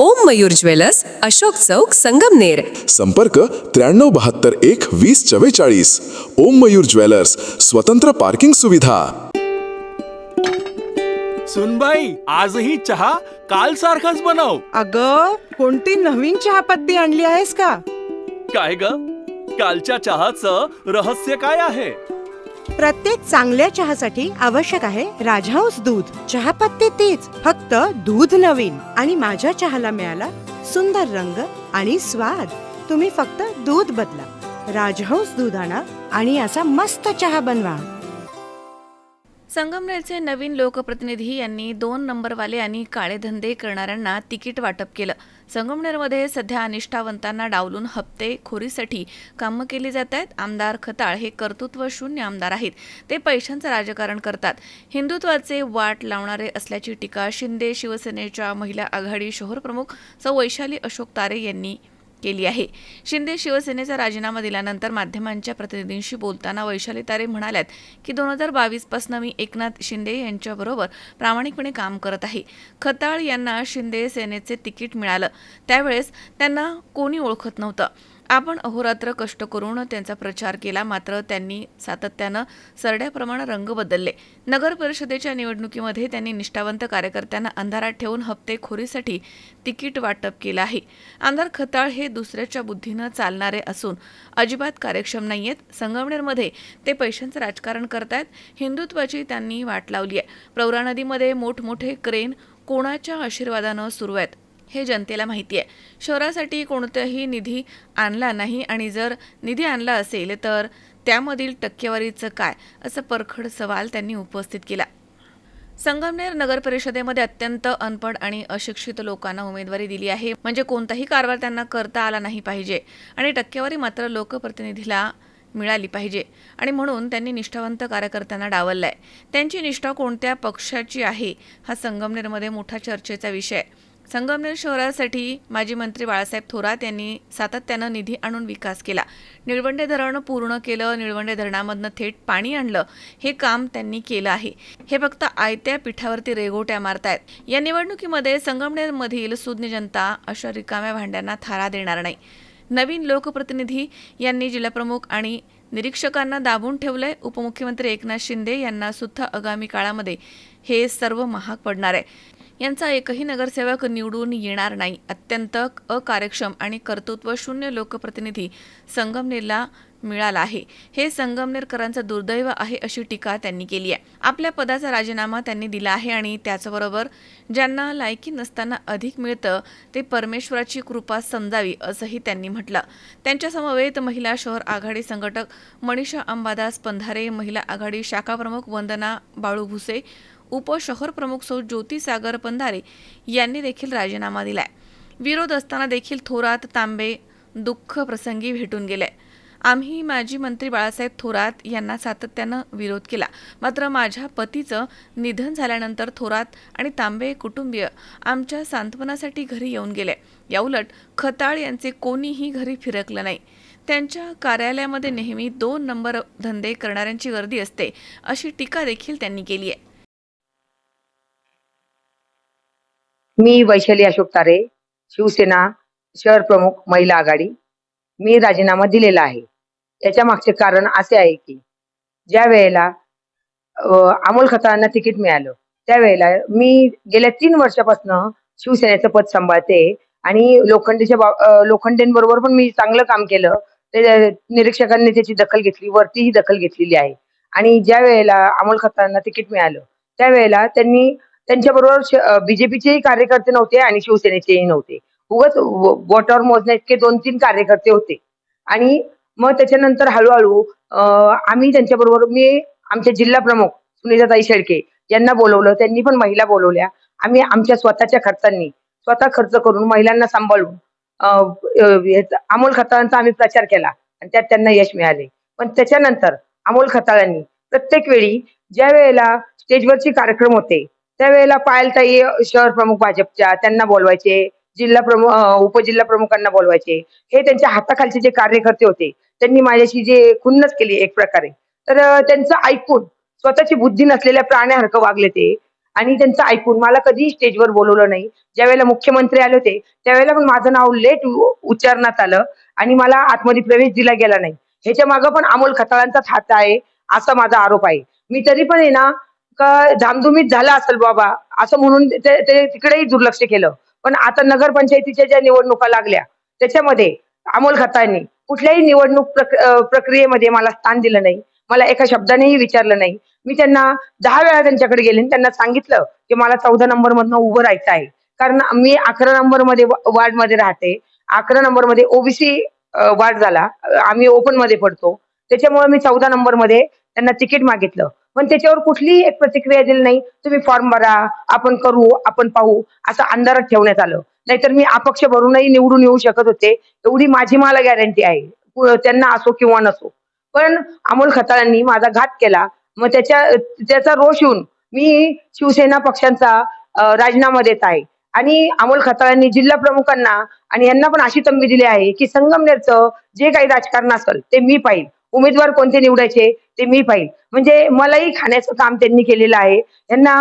ओम Mayur jewellers Ashok Chowk Sangamner. संपर्क त्र्याण्णव बहात्तर एक वीस चव्वेचाळीस. ओम मयूर ज्वेलर्स स्वतंत्र पार्किंग सुविधा. सुनबाई आजही चहा काल सारखाच बनव. अग कोणती नवीन चहापत्ती आणली आहेस का? काय ग? कालच्या चहाचं रहस्य काय आहे? प्रत्येक चांगल्या चहासाठी आवश्यक आहे राजहंस दूध. चहापत्ती तीच फक्त दूध नवीन. आणि माझ्या चहाला मिळाला सुंदर रंग आणि स्वाद. तुम्ही फक्त दूध बदला. राजहंस दूध आणा आणि असा मस्त चहा बनवा. संगमनेरचे नवीन लोकप्रतिनिधी यांनी दोन नंबरवाले आणि काळे धंदे करणाऱ्यांना तिकीट वाटप केलं. संगमनेरमध्ये सध्या अनिष्ठावंतांना डावलून हप्ते खोरीसाठी कामं केली जात आहेत. आमदार खताळ हे कर्तृत्व शून्य आमदार आहेत. ते पैशांचं राजकारण करतात. हिंदुत्वाचे वाट लावणारे असल्याची टीका शिंदे शिवसेनेच्या महिला आघाडी शहर प्रमुख सौ वैशाली अशोक तारे यांनी केली आहे. शिंदे शिवसेनेचा राजीनामा दिल्यानंतर माध्यमांच्या प्रतिनिधींशी बोलताना वैशाली तारे म्हणाल्यात की दोन हजार बावीसपासून मी एकनाथ शिंदे यांच्याबरोबर प्रामाणिकपणे काम करत आहे. खताळ यांना शिंदे सेनेचे तिकीट मिळालं. त्यावेळेस त्यांना कोणी ओळखत नव्हतं. आपण अहोरात्र कष्ट करून त्यांचा प्रचार केला मात्र त्यांनी सातत्यानं सरड्याप्रमाणे रंग बदलले. नगर परिषदेच्या निवडणुकीमध्ये त्यांनी निष्ठावंत कार्यकर्त्यांना अंधारात ठेवून हप्तेखोरीसाठी तिकीट वाटप केलं आहे. आमदार खताळ हे दुसऱ्याच्या बुद्धीनं चालणारे असून अजिबात कार्यक्षम नाही आहेत संगमनेरमध्ये ते पैशांचं राजकारण करतायत. हिंदुत्वाची त्यांनी वाट लावली आहे प्रवरा नदीमध्ये मोठमोठे क्रेन कोणाच्या आशीर्वादानं सुरू आहेत हे जनतेला माहिती आहे. शहरासाठी कोणताही निधी आणला नाही आणि जर निधी आणला असेल तर त्यामधील टक्केवारीचं काय? असं परखड सवाल त्यांनी उपस्थित केला. संगमनेर नगर परिषदेमध्ये अत्यंत अनपड आणि अशिक्षित लोकांना उमेदवारी दिली आहे. म्हणजे कोणताही कारभार त्यांना करता आला नाही पाहिजे आणि टक्केवारी मात्र लोकप्रतिनिधीला मिळाली पाहिजे. आणि म्हणून त्यांनी निष्ठावंत कार्यकर्त्यांना डावललाय. त्यांची निष्ठा कोणत्या पक्षाची आहे? हा संगमनेरमध्ये मोठा चर्चेचा विषय आहे. संगमनेर शहरासाठी माजी मंत्री बाळासाहेब थोरात यांनी सातत्यानं निधी आणून विकास केला. निळवंडे धरण पूर्ण केलं निळवंडे धरणामधनं थेट पाणी आणलं हे काम त्यांनी केलं आहे. हे फक्त आयत्या पिठावरती रेगोट्या मारतायत. या निवडणुकीमध्ये संगमनेरमधील सुज्ञ जनता अशा रिकाम्या भांड्यांना थारा देणार नाही. नवीन लोकप्रतिनिधी यांनी जिल्हाप्रमुख आणि निरीक्षकांना दाबून ठेवलंय. उपमुख्यमंत्री एकनाथ शिंदे यांना सुद्धा आगामी काळामध्ये हे सर्व महाग पडणार आहे. यांचा एकही नगरसेवक निवडून येणार नाही. अत्यंत अकार्यक्षम आणि कर्तृत्व शून्य लोकप्रतिनिधी संगमनेरला मिळाला आहे. हे संगमनेरकरांचं दुर्दैव आहे अशी टीका त्यांनी केली आहे. आपल्या पदाचा राजीनामा त्यांनी दिला आहे आणि त्याचबरोबर ज्यांना लायकी नसताना अधिक मिळतं ते परमेश्वराची कृपा समजावी असंही त्यांनी म्हटलं. त्यांच्यासमवेत महिला शहर आघाडी संघटक मनीषा अंबादास पंधारे महिला आघाडी शाखाप्रमुख वंदना बाळू भुसे उपशहर प्रमुख सौ ज्योती सागर पंधारे यांनी देखील राजीनामा दिलाय. विरोध असताना देखील थोरात तांबे दुःख प्रसंगी भेटून गेले. आम्ही माजी मंत्री बाळासाहेब थोरात यांना सातत्यानं विरोध केला. मात्र माझ्या पतीचं निधन झाल्यानंतर थोरात आणि तांबे कुटुंबीय आमच्या सांत्वनासाठी घरी येऊन गेले. याउलट खताळ यांचे कोणीही घरी फिरकलं नाही. त्यांच्या कार्यालयामध्ये नेहमी दोन नंबर धंदे करणाऱ्यांची गर्दी असते अशी टीका देखील त्यांनी केली आहे मी वैशाली अशोक तारे शिवसेना शहर प्रमुख महिला आघाडी. मी राजीनामा दिलेला आहे. याच्या मागचे कारण असे आहे की ज्या वेळेला अमोल खताळांना तिकीट मिळालं त्यावेळेला मी गेल्या तीन वर्षापासून शिवसेनेचं पद सांभाळते आणि लोखंडेच्या लोखंडेंबरोबर पण मी चांगलं काम केलं. ते निरीक्षकांनी त्याची दखल घेतली वरतीही दखल घेतलेली आहे. आणि ज्या वेळेला अमोल खताळांना तिकीट मिळालं त्यावेळेला त्यांनी त्यांच्याबरोबर बीजेपीचेही कार्यकर्ते नव्हते आणि शिवसेनेचेही नव्हते. उगाच वॉटर बोटावर मोजण्या इतके दोन तीन कार्यकर्ते होते. आणि मग त्याच्यानंतर हळूहळू आम्ही त्यांच्याबरोबर मी आमचे जिल्हा प्रमुख सुनीताताई शेळके यांना बोलवलं त्यांनी पण महिला बोलवल्या. आम्ही आमच्या स्वतःच्या खर्चांनी स्वतः खर्च करून महिलांना सांभाळून अमोल खताळांचा आम्ही प्रचार केला आणि त्यात त्यांना यश मिळाले. पण त्याच्यानंतर अमोल खताळांनी प्रत्येक वेळी ज्या वेळेला स्टेजवरचे कार्यक्रम होते त्यावेळेला पायलताई शहर प्रमुख भाजपच्या त्यांना बोलवायचे जिल्हा प्रमुख उपजिल्हा प्रमुखांना बोलवायचे. हे त्यांच्या हाताखालचे जे कार्यकर्ते होते त्यांनी माझ्याशी जे खुन्नस केली एक प्रकारे. तर त्यांचं ऐकून स्वतःची बुद्धी नसलेल्या प्राण्यासारखं वागले ते. आणि त्यांचं ऐकून मला कधीही स्टेजवर बोलवलं नाही. ज्यावेळेला मुख्यमंत्री आले होते त्यावेळेला पण माझं नाव लेट उच्चारण्यात आलं आणि मला आतमध्ये प्रवेश दिला गेला नाही. ह्याच्या मागं पण अमोल खताळांचाच हात आहे असा माझा आरोप आहे. मी तरी पण आहे ना धामधुमीत झाला असेल बाबा असं म्हणून ते तिकडेही दुर्लक्ष केलं. पण आता नगरपंचायतीच्या ज्या निवडणुका लागल्या त्याच्यामध्ये अमोल खतांनी कुठल्याही निवडणूक प्रक- प्रक्रियेमध्ये मला स्थान दिलं नाही. मला एका शब्दानेही विचारलं नाही. मी त्यांना दहा वेळा त्यांच्याकडे गेले आणि त्यांना सांगितलं की मला चौदा नंबर मधनं उभं राहायचं आहे. कारण मी अकरा नंबरमध्ये वार्डमध्ये राहते. अकरा नंबरमध्ये ओबीसी वार्ड झाला. आम्ही ओपनमध्ये पडतो. त्याच्यामुळे मी चौदा नंबरमध्ये त्यांना तिकीट मागितलं. पण त्याच्यावर कुठलीही एक प्रतिक्रिया दिली नाही. तुम्ही फॉर्म भरा आपण करू आपण पाहू असं अंधारात ठेवण्यात आलं. नाहीतर मी अपक्ष भरूनही निवडून येऊ शकत होते. एवढी माझी मला गॅरंटी आहे. त्यांना असो किंवा नसो. पण अमोल खताळांनी माझा घात केला. मग त्याच्या त्याचा रोष येऊन मी शिवसेना पक्षांचा राजीनामा देत आहे. आणि अमोल खताळांनी जिल्हा प्रमुखांना आणि यांना पण अशी तंबी दिली आहे की संगमनेरचं जे काही राजकारण असेल ते मी पाहिजे उमेदवार कोणते निवडायचे ते मी पाहिजे म्हणजे मलाही खाण्याचं काम त्यांनी केलेलं आहे. यांना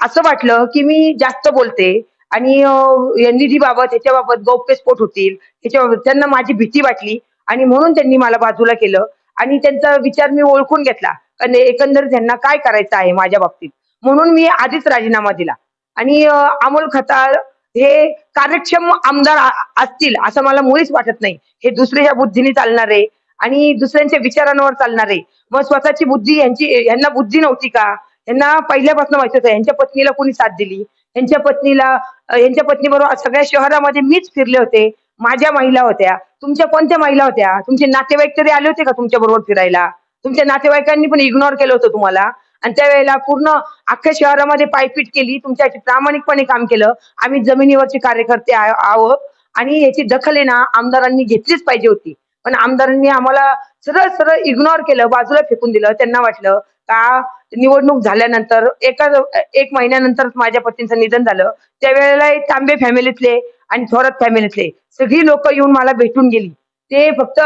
असं वाटलं की मी जास्त बोलते आणि या निधीबाबत ह्याच्याबाबत गौप्यस्फोट होतील. त्याच्याबाबत त्यांना माझी भीती वाटली आणि म्हणून त्यांनी मला बाजूला केलं. आणि त्यांचा विचार मी ओळखून घेतला. कारण एकंदरीत त्यांना काय करायचं आहे माझ्या बाबतीत? म्हणून मी आधीच राजीनामा दिला. आणि अमोल खताळ हे कार्यक्षम आमदार असतील असं मला मुळीच वाटत नाही. हे दुसऱ्याच्या बुद्धीने चालणारे आणि दुसऱ्यांच्या विचारांवर चालणारे. मग स्वतःची बुद्धी यांची यांना बुद्धी नव्हती का? यांना पहिल्यापासून माहिती होतं यांच्या पत्नीला कोणी साथ दिली? यांच्या पत्नीला यांच्या पत्नीबरोबर सगळ्या शहरामध्ये मीच फिरले होते माझ्या महिला होत्या तुमच्या कोणत्या महिला होत्या? तुमचे नातेवाईक तरी आले होते का तुमच्या बरोबर फिरायला? तुमच्या नातेवाईकांनी पण इग्नोर केलं होतं तुम्हाला? आणि त्यावेळेला पूर्ण अख्ख्या शहरामध्ये पायपीट केली तुमच्याशी प्रामाणिकपणे काम केलं आम्ही जमिनीवरचे कार्यकर्ते आहोत. आणि याची दखल आहे ना आमदारांनी घेतलीच पाहिजे होती. पण आमदारांनी आम्हाला सरळ सरळ इग्नोर केलं बाजूला फेकून दिलं. त्यांना वाटलं का निवडणूक झाल्यानंतर एका एक महिन्यानंतर माझ्या पतींचं निधन झालं. त्यावेळेला तांबे फॅमिलीतले आणि थोरात फॅमिलीतले सगळी लोक येऊन मला भेटून गेली. ते फक्त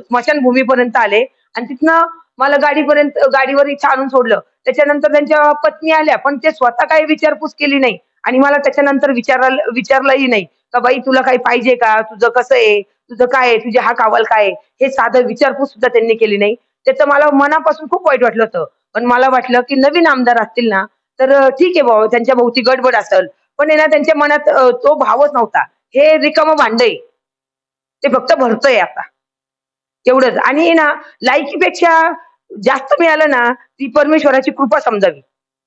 स्मशानभूमीपर्यंत आले आणि तिथनं मला गाडीपर्यंत गाडीवर इथं आणून सोडलं. त्याच्यानंतर त्यांच्या पत्नी आल्या पण ते स्वतः काही विचारपूस केली नाही आणि मला त्याच्यानंतर विचारायला विचारलंही नाही. का बाई तुला काही पाहिजे का? तुझं कसं आहे? तुझं काय आहे? तुझे हा कावाल काय आहे? हे साधं विचारपूस सुद्धा त्यांनी केली नाही. त्याचं मला मनापासून खूप वाईट वाटलं होतं. पण मला वाटलं की नवीन आमदार असतील ना तर ठीक आहे भाऊ त्यांच्या भोवती गडबड असेल. पण ना त्यांच्या मनात तो भावच नव्हता. हे रिकाम भांडय ते फक्त भरतोय आता. एवढंच. आणि ना लायकीपेक्षा जास्त मिळालं ना ती परमेश्वराची कृपा समजावी.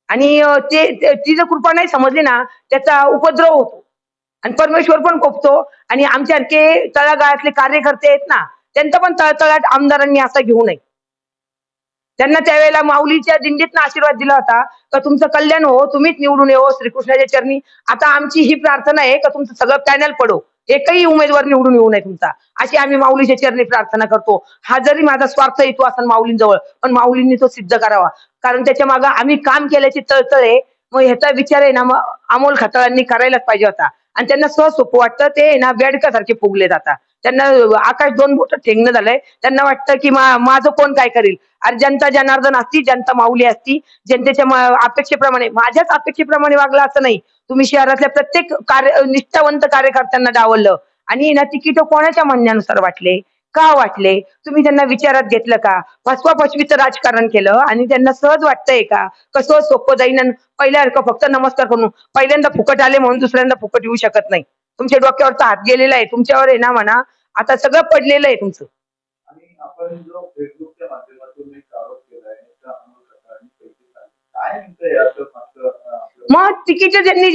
आणि ते ते- ती जर कृपा नाही समजली ना त्याचा उपद्रव होतो. आणि परमेश्वर पण कोपतो. आणि आमच्यासारखे तळागाळातले कार्यकर्ते आहेत ना त्यांचा पण तळतळाट आमदारांनी असा घेऊ नये. त्यांना त्यावेळेला माऊलीच्या दिंडीतनं आशीर्वाद दिला होता का तुमचं कल्याण हो तुम्हीच निवडून येऊ श्रीकृष्णाच्या चरणी. आता आमची ही प्रार्थना आहे का तुमचं सगळं पॅनल पडो. एकही उमेदवार निवडून येऊ नये तुमचा. अशी आम्ही माऊलीच्या चरणी प्रार्थना करतो. हा जरी माझा स्वार्थ येतो असेल माऊलींजवळ पण माऊलींनी तो सिद्ध करावा. कारण त्याच्यामागे आम्ही काम केल्याची तळतळ आहे. मग ह्याचा विचार आहे ना मग अमोल खताळांनी करायलाच पाहिजे होता. आणि त्यांना सहज सोपं वाटतं ते ना बेडकासारखे फुगले जातात. त्यांना आकाश दोन बोट ठेंगणं झालंय. त्यांना वाटतं की माझं कोण काय करील? अरे जनता जनार्दन असती जनता माऊली असती. जनतेच्या अपेक्षेप्रमाणे माझ्याच अपेक्षेप्रमाणे वागला असं नाही. तुम्ही शहरातल्या प्रत्येक कार्य निष्ठावंत कार्यकर्त्यांना डावललं. आणि ना तिकीट कोणाच्या म्हणण्यानुसार वाटले? का वाटले? तुम्ही त्यांना विचारात घेतलं का? फसवा फसवीचं राजकारण केलं आणि त्यांना सहज वाटतंय का? कसं सोपं जाईन आणि पहिल्यासारखं फक्त नमस्कार करून पहिल्यांदा फुकट आले म्हणून दुसऱ्यांदा फुकट येऊ शकत नाही. तुमच्या डोक्यावरचा हात गेलेला आहे. तुमच्यावर आहे ना म्हणा. आता सगळं पडलेलं आहे तुमचं. मग तिकीट ज्यांनी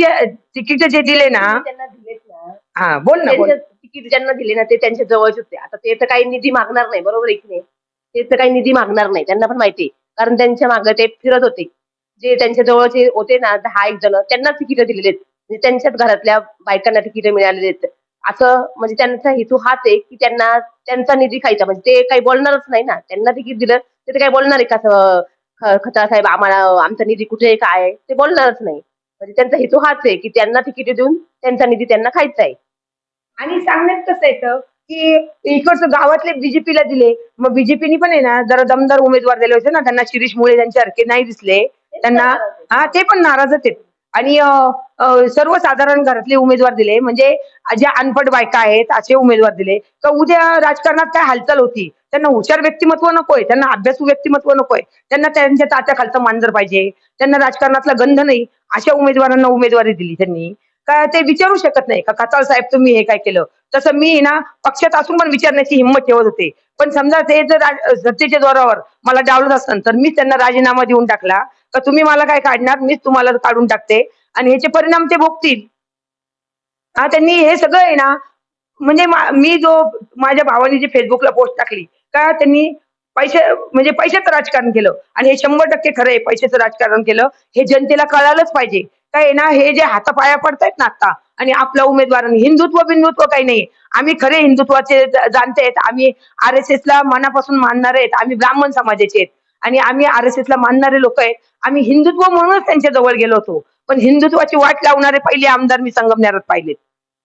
तिकीट जे दिले ना त्यांना दिलेत ना हा बोल ना बोल. तिकीट ज्यांना दिले ना ते त्यांच्या जवळचे होते. ते तर काही निधी मागणार नाही बरोबर आहे की नाही? ते तर काही निधी मागणार नाही त्यांना पण माहिती आहे. कारण त्यांच्या मागे ते फिरत होते. जे त्यांच्या जवळचे होते ना दहा एक जण त्यांना तिकीट दिलेले आहेत. म्हणजे त्यांच्याच घरातल्या बायकांना तिकीट मिळालेले आहेत. असं म्हणजे त्यांचा हेतू हाच आहे की त्यांना त्यांचा निधी खायचा. म्हणजे ते काही बोलणारच नाही ना. त्यांना तिकीट दिलं ते तर काही बोलणार आहे का? असं, साहेब आम्हाला आमचा निधी कुठे आहे काय आहे? ते बोलणारच नाही. म्हणजे त्यांचा हेतू हाच आहे की त्यांना तिकीट देऊन त्यांचा निधी त्यांना खायचा आहे. आणि सांगण्यात कसं येतं? की इकडचं गावातले बीजेपीला दिले. मग बीजेपीनी पण आहे ना जरा दमदार उमेदवार दिले होते ना त्यांना शिरीष मुळे त्यांच्यासारखे नाही दिसले. त्यांना हा ते पण नाराजच आहेत. आणि सर्वसाधारण घरातले उमेदवार दिले. म्हणजे ज्या अनपढ बायका आहेत असे उमेदवार दिले. का उद्या राजकारणात काय हालचाल होती? त्यांना हुशार व्यक्तिमत्व नकोय. त्यांना अभ्यासू व्यक्तिमत्व नकोय. त्यांना त्यांच्या तात्या खालचं मांजर पाहिजे. त्यांना राजकारणातला गंध नाही. अशा उमेदवारांना उमेदवारी दिली त्यांनी. का ते विचारू शकत नाही? का खताळ साहेब तुम्ही हे काय केलं? तसं मी ना पक्षात असून पण विचारण्याची हिंमत ठेवत होते. पण समजा ते जर सत्तेच्या जोरावर मला डावलत असतं तर मी त्यांना राजीनामा देऊन टाकला. का तुम्ही मला काय काढणार? मीच तुम्हाला काढून टाकते. आणि ह्याचे परिणाम ते भोगतील. हा त्यांनी हे सगळं आहे ना म्हणजे मी जो माझ्या भावाने जे फेसबुकला पोस्ट टाकली का त्यांनी पैसे म्हणजे पैशाचं राजकारण केलं. आणि हे शंभर टक्के खरं आहे पैशाचं राजकारण केलं. हे जनतेला कळालंच पाहिजे. काय ना हे जे हातापाया पडतायत ना आता आणि आपला उमेदवार हिंदुत्व बिंदुत्व काही नाही आम्ही खरे हिंदुत्वाचे जाणते आहेत. आम्ही आर एस एस ला मनापासून मानणारे आहेत. आम्ही ब्राह्मण समाजाचे आहेत. आणि आम्ही आर एस एस ला मानणारे लोक आहेत. आम्ही हिंदुत्व म्हणूनच त्यांच्या जवळ गेलो होतो. पण हिंदुत्वाची वाट लावणारे पहिले आमदार मी संगमनेरात पाहिलेत.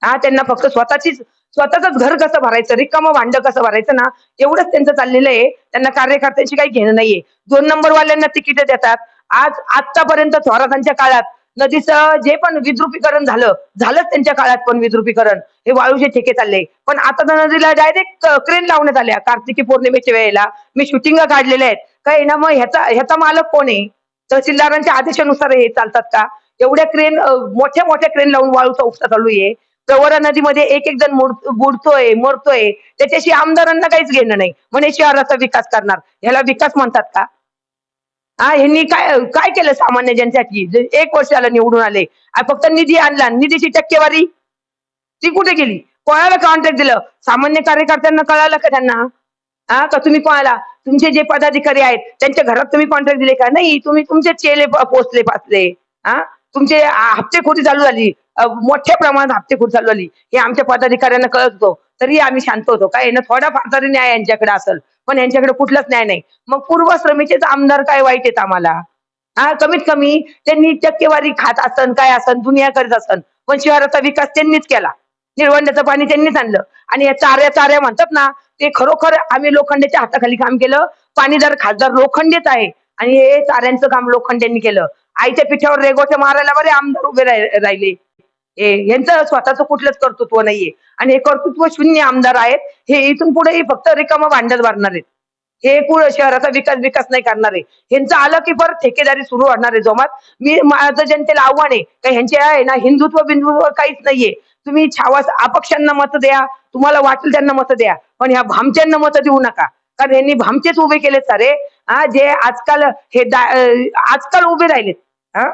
हा त्यांना फक्त स्वतःचीच स्वतःच घर कसं भरायचं रिकामं भांड कसं भरायचं ना एवढंच त्यांचं चाललेलं आहे. त्यांना कार्यकर्त्यांशी काही घेणं नाहीये. दोन नंबर वाल्यांना तिकीट देतात. आज आतापर्यंत थोरातांच्या काळात नदीचं जे पण विद्रुपीकरण झालं झालंच त्यांच्या काळात पण विद्रुपीकरण. हे वाळूचे ठेके चालले. पण आता तर नदीला डायरेक्ट क्रेन लावण्यात आल्या. कार्तिकी पौर्णिमेच्या वेळेला. मी शूटिंग काढलेल्या आहेत. काय ना मग ह्याचा ह्याचा मालक कोण आहे? तहसीलदारांच्या आदेशानुसार हे चालतात का? एवढ्या क्रेन मोठ्या मोठ्या क्रेन लावून वाळूचा उपसा चालू आहे. प्रवरा नदीमध्ये एक एक जण बुडतोय मरतोय. त्याच्याशी आमदारांना काहीच घेणं नाही. म्हणे शहराचा विकास करणार. ह्याला विकास म्हणतात का? हा ह्यांनी काय काय केलं सामान्य जनतेसाठी? एक वर्षाला निवडून आले. फक्त निधी आणला. निधीची टक्केवारी ती कुठे गेली? कोणाला कॉन्ट्रॅक्ट दिलं? सामान्य कार्यकर्त्यांना कळालं का त्यांना? हा का तुम्ही कोणाला? तुमचे जे पदाधिकारी आहेत त्यांच्या घरात तुम्ही कॉन्ट्रॅक्ट दिले का? नाही तुम्ही तुमचे चेले पोचले पाचले. हा तुमचे हप्ते हप्तेखोरी चालू झाली. मोठ्या प्रमाणात हप्तेखोरी चालू झाली. हे आमच्या पदाधिकाऱ्यांना कळत होतो. तरी आम्ही शांत होतो. काय ना थोडाफार तरी न्याय यांच्याकडे असेल. पण यांच्याकडे कुठलंच न्याय नाही. मग पूर्वश्रमीचेच आमदार काय वाईट आहेत आम्हाला? हा कमीत कमी त्यांनी टक्केवारी खात असन काय असन दुनिया करत असन पण शहराचा विकास त्यांनीच केला. निळवंड्याचं पाणी त्यांनीच आणलं. आणि या चाऱ्या चाऱ्या म्हणतात ना ते खरोखर आम्ही लोखंडाच्या हाताखाली काम केलं. पाणीदार खासदार लोखंडेच आहे. आणि हे चाऱ्यांचं काम लोखंड्यांनी केलं. आईच्या पिठावर रेगोट्या मारायला बरे आमदार उभे राहि- राहिले. यांचं स्वतःचं कुठलंच कर्तृत्व नाहीये. आणि हे कर्तृत्व शून्य आमदार आहेत हे इथून पुढे फक्त रिकामा भांडत भरणार आहेत. हे पुढे शहराचा विकास विकास नाही करणार आहे. ह्यांचं आलं की परत ठेकेदारी सुरू होणार आहे जोमात. मी माझं जनतेला आव्हान आहे का ह्यांचे आहे ना हिंदुत्व बिंदुत्व काहीच नाहीये. तुम्ही छावास अपक्षांना मत द्या तुम्हाला वाटेल त्यांना मत द्या पण ह्या भामच्यांना मत देऊ नका. कारण यांनी भामचेच उभे केले सारे. हा जे आजकाल हे आजकाल उभे राहिलेत. हा?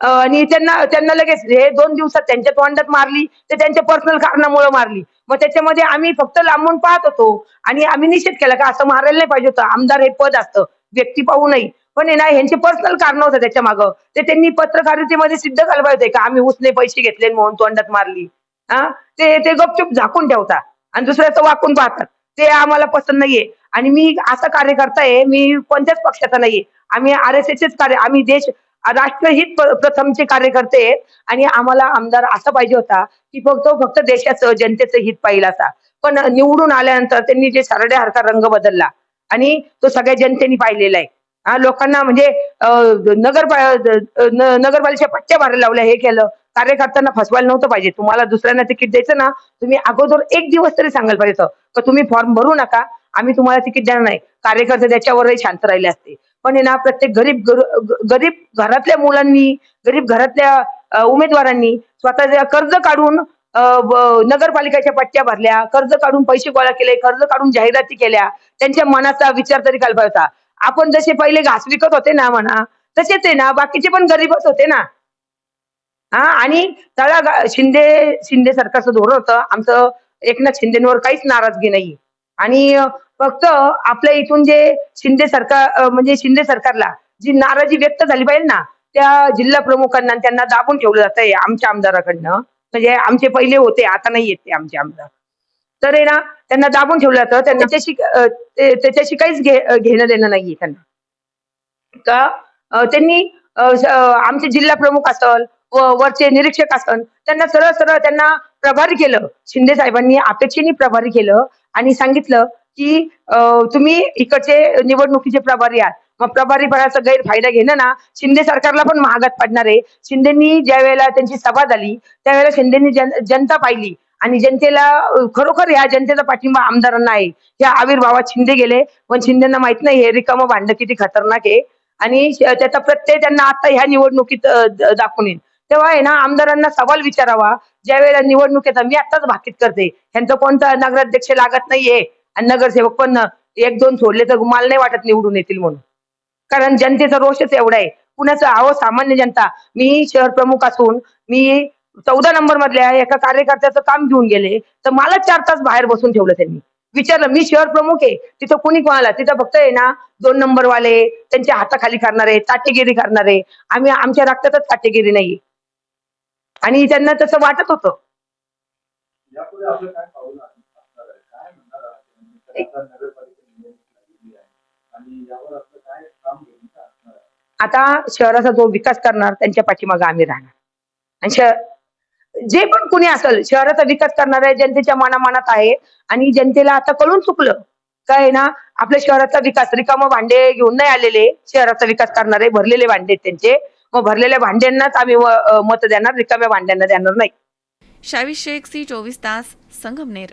आणि त्यांना त्यांना लगेच हे दोन दिवसात त्यांच्या तोंडात मारली ते त्यांच्या पर्सनल कारणामुळे मारली. मग त्याच्यामध्ये आम्ही फक्त लांबून पाहत होतो आणि आम्ही निषेध केला का असं मारायला नाही पाहिजे होतं. आमदार हे पद असतं व्यक्ती पाहू नाही पण हे ना ह्यांचे पर्सनल कारण होतं त्याच्या मागं. ते त्यांनी पत्रकारितेमध्ये सिद्ध घालवाय होते का आम्ही उसने पैसे घेतले म्हणून तोंडात मारली. हा? ते ते गपचूप झाकून ठेवतात आणि दुसऱ्याचं वाकून पाहतात. ते आम्हाला पसंत नाहीये. आणि मी असा कार्यकर्ता आहे मी कोणत्याच पक्षाचा नाहीये. आम्ही आर एस एसचेच कार्य आम्ही देश राष्ट्रहित प्रथमचे कार्यकर्ते आणि आम्हाला आमदार असा पाहिजे होता की फक्त फक्त देशाचं जनतेचं हित पाहिजे असा. पण निवडून आल्यानंतर त्यांनी जे सरड्यासारखा रंग बदलला आणि तो सगळ्या जनतेने पाहिलेला आहे. हा लोकांना म्हणजे नगर नगरपालिका नगरपालिकेच्या पट्ट्या भरायला लावल्या हे केलं. कार्यकर्त्यांना फसवायला नव्हतं पाहिजे. तुम्हाला दुसऱ्यांना तिकीट द्यायचं ना तुम्ही अगोदर एक दिवस तरी सांगायला पाहिजे तुम्ही फॉर्म भरू नका आम्ही तुम्हाला तिकीट देणार नाही. कार्यकर्ते त्याच्यावरही शांत राहिले असते. पण आहे ना प्रत्येक गरीब गरीब घरातल्या मुलांनी गरीब घरातल्या उमेदवारांनी स्वतःच्या कर्ज काढून नगरपालिकेच्या पट्ट्या भरल्या कर्ज काढून पैसे गोळा केले कर्ज काढून जाहिराती केल्या त्यांच्या मनाचा विचार तरी काल होता आपण जसे पहिले घास विकत होते ना म्हणा तसेच आहे ना बाकीचे पण गरीबच होते ना. हा आणि तळा शिंदे शिंदे सरकारचं धोरण होतं आमचं एकनाथ शिंदेवर काहीच नाराजगी नाही आणि फक्त आपल्या इथून जे शिंदे सरकार म्हणजे शिंदे सरकारला जी नाराजी व्यक्त झाली पाहिजे ना त्या जिल्हा प्रमुखांना त्यांना दाबून ठेवलं जात आहे आमच्या आमदाराकडनं. म्हणजे आमचे पहिले होते आता नाही येत ते आमचे आमदार. तर आहे ना त्यांना दाबून ठेवलं जातं त्यांना त्याच्याशी त्याच्याशी काहीच घेणं देणं नाहीये त्यांना. का त्यांनी आमचे जिल्हा प्रमुख असल वरचे निरीक्षक असल त्यांना सरळ सरळ त्यांना प्रभारी केलं. शिंदे साहेबांनी अपेक्षेने प्रभारी केलं आणि सांगितलं की तुम्ही इकडचे निवडणुकीचे प्रभारी आहात. मग प्रभारी पणाचा गैरफायदा घेणं ना शिंदे सरकारला पण महागात पडणार आहे. शिंदेनी ज्या वेळेला त्यांची सभा झाली त्यावेळेला शिंदेनी जन, जनता पाहिली. आणि जनतेला खरोखर ह्या जनतेचा पाठिंबा आमदारांना आहे. या आविर्भावात शिंदे गेले. पण शिंदेना माहीत नाही हे रिकामं भांड किती खतरनाक आहे. आणि त्याचा प्रत्यय त्यांना आता ह्या निवडणुकीत दाखवून येईल. तेव्हा आहे ना आमदारांना सवाल विचारावा. ज्या वेळेला निवडणूक येतात मी आताच भाकीत करते. ह्यांचं कोणता नगराध्यक्ष लागत नाहीये. आणि नगरसेवक पण एक दोन सोडले तर मला नाही वाटत निवडून येतील म्हणून. कारण जनतेचा रोषच एवढा आहे. पुण्याचं अहो सामान्य जनता मी शहर प्रमुख असून मी चौदा नंबर मधल्या एका कार्यकर्त्याचं काम घेऊन गेले तर मला चार तास बाहेर बसून ठेवलं त्यांनी. विचारलं मी शहर प्रमुख आहे तिथं कुणी कोणाला? तिथं फक्त आहे ना दोन नंबर वाले त्यांच्या हाताखाली करणारे ताटेगिरी करणारे. आम्ही आमच्या रक्तातच ताटेगिरी नाही आणि त्यांना तसं वाटत होतं. आता शहराचा जो विकास करणार त्यांच्या पाठीमागे आम्ही राहणार. आणि शहर जे पण कुणी असेल शहराचा विकास करणार आहे जनतेच्या मनामनात आहे आणि जनतेला आता कळून चुकलं काय आहे ना आपल्या शहराचा विकास रिकाम भांडे घेऊन नाही आलेले शहराचा विकास करणारे भरलेले भांडे त्यांचे मग भरलेल्या भांड्यांनाच आम्ही मत देणार रिकाम्या भांड्यांना देणार नाही. शावी शेख सी चोवीस तास Sangamner.